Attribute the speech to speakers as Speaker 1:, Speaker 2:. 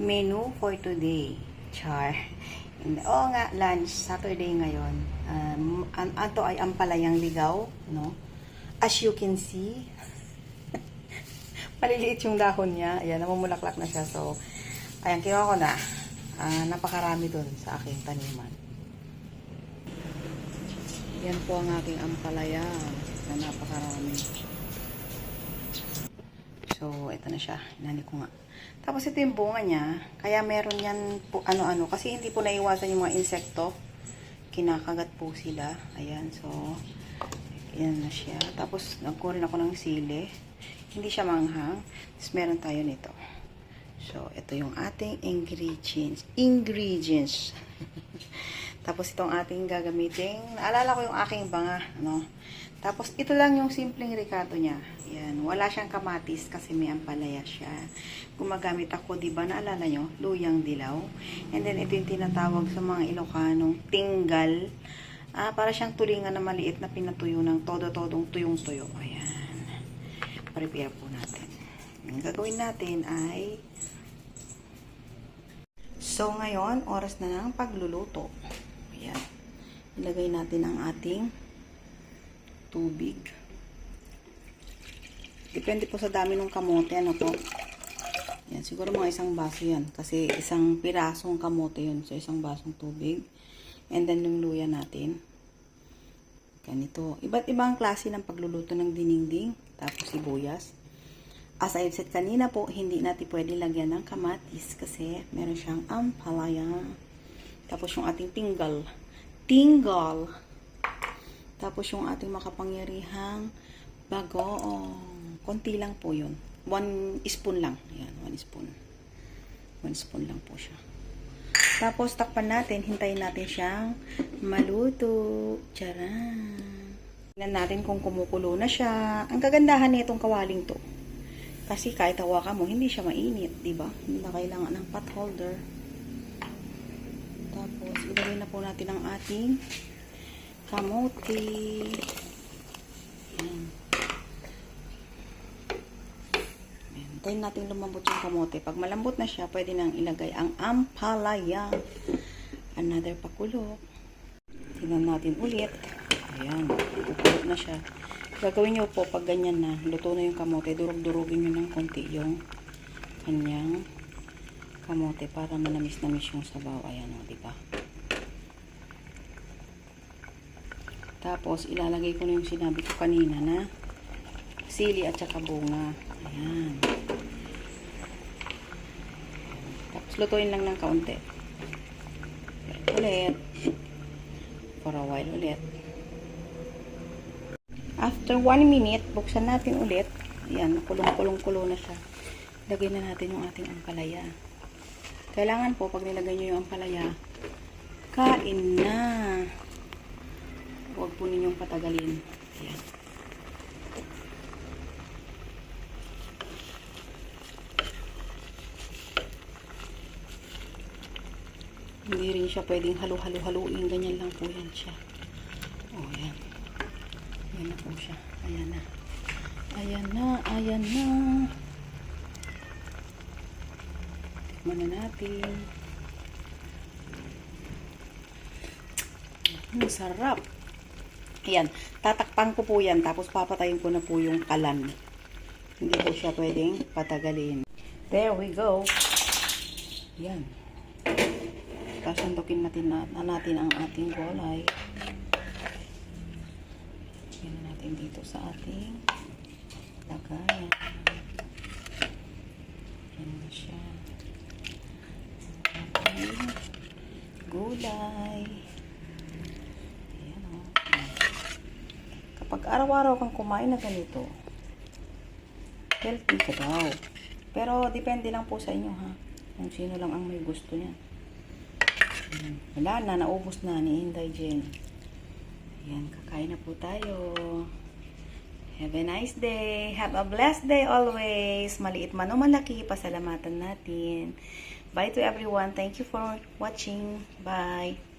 Speaker 1: menu for today. Char. Oo nga, lunch. Saturday ngayon. Um, an ato ay ampalayang ligaw, no? As you can see, maliliit yung dahon niya. Ayan, namumulaklak na siya. So, ayan, kinuha ko na. Ah, napakarami dun sa aking taniman. Yan po ang aking ampalaya na napakarami. So, ito na siya. Hinani ko nga. Tapos ito yung bunga niya. Kaya meron yan po, ano-ano. Kasi hindi po naiwasan yung mga insekto. Kinakagat po sila. Ayan. So, yan na siya. Tapos, nagkurin ako ng sili. Hindi siya manghang. Tapos, meron tayo nito. So, ito yung ating ingredients. Ingredients. Tapos, itong ating gagamitin. Naalala ko yung aking banga. Ano? Tapos, ito lang yung simpleng ricato niya. Yan. Wala siyang kamatis kasi may ampalaya siya. Gumagamit ako, di ba, naalala nyo? Luyang dilaw. And then, ito yung tinatawag sa mga Ilocanong tinggal. Ah, para siyang tulingan na maliit na pinatuyo ng todo-todong tuyong-tuyo. Ayan. Prepare po natin. Ang gagawin natin ay So, ngayon, oras na ng pagluluto. Ilagay natin ang ating tubig. Depende po sa dami ng kamote. Ano po? Yan, siguro mga isang baso yan. Kasi isang pirasong kamote yun sa isang basong tubig. And then, yung luya natin. Ganito. Iba't ibang klase ng pagluluto ng dininding. Tapos sibuyas. As I've said kanina po, hindi natin pwede lagyan ng kamatis kasi meron siyang ampalaya. Tapos yung ating tinggal. Tinggal. Tapos yung ating makapangyarihang bagoong. Konti lang po yun. One spoon lang. Ayan, one spoon. One spoon lang po siya. Tapos takpan natin, hintayin natin siyang maluto. Charan. Tingnan natin kung kumukulo na siya. Ang kagandahan nitong kawaling to. Kasi kahit hawakan mo, hindi siya mainit, di ba? Hindi na kailangan ng pot holder. Tapos, ilagay na po natin ang ating kamote. Ayan. Ayan. Natin lumambot yung kamote. Pag malambot na siya, pwede nang ilagay ang ampalaya. Another pakulo. Tingnan natin ulit. Ayan. Pupulo na siya. Gagawin nyo po pag ganyan na, luto na yung kamote, durug-durugin nyo ng konti yung kanyang kamote para manamis-namis yung sabaw. Ayan o, diba? Tapos, ilalagay ko na yung sinabi ko kanina na sili at saka bunga. Ayan. Tapos, lutuin lang ng kaunti. Ulit. For a while ulit. After 1 minute, buksan natin ulit. Ayan, kulong-kulong-kulo na siya. Lagay na natin yung ating ampalaya. Kailangan po, pag nilagay nyo yung ampalaya, kain na. Po ninyong patagalin. Ayan. Hindi rin siya pwedeng halu-halu-haluin. Ganyan lang po yan siya. O, ayan. Ayan na po siya. Ayan na. Ayan na, ayan na. Tikman na natin. Ang sarap. Ayan. Tatakpan ko po yan. Tapos papatayin ko na po yung kalan. Hindi po siya pwedeng patagalin. There we go. Ayan. Tapos sandukin natin na, na natin ang ating gulay. Lagyan na natin dito sa ating lagayan. Yan na siya. Ating gulay. Ayan o. Kapag araw-araw kang kumain na ganito, healthy ka daw. Pero depende lang po sa inyo ha. Kung sino lang ang may gusto niya. Ayan. Wala na, naubos na ni Inday Jen. Ayan, kakain na po tayo. Have a nice day. Have a blessed day always. Maliit man o malaki, pasalamatan natin. Bye to everyone. Thank you for watching. Bye.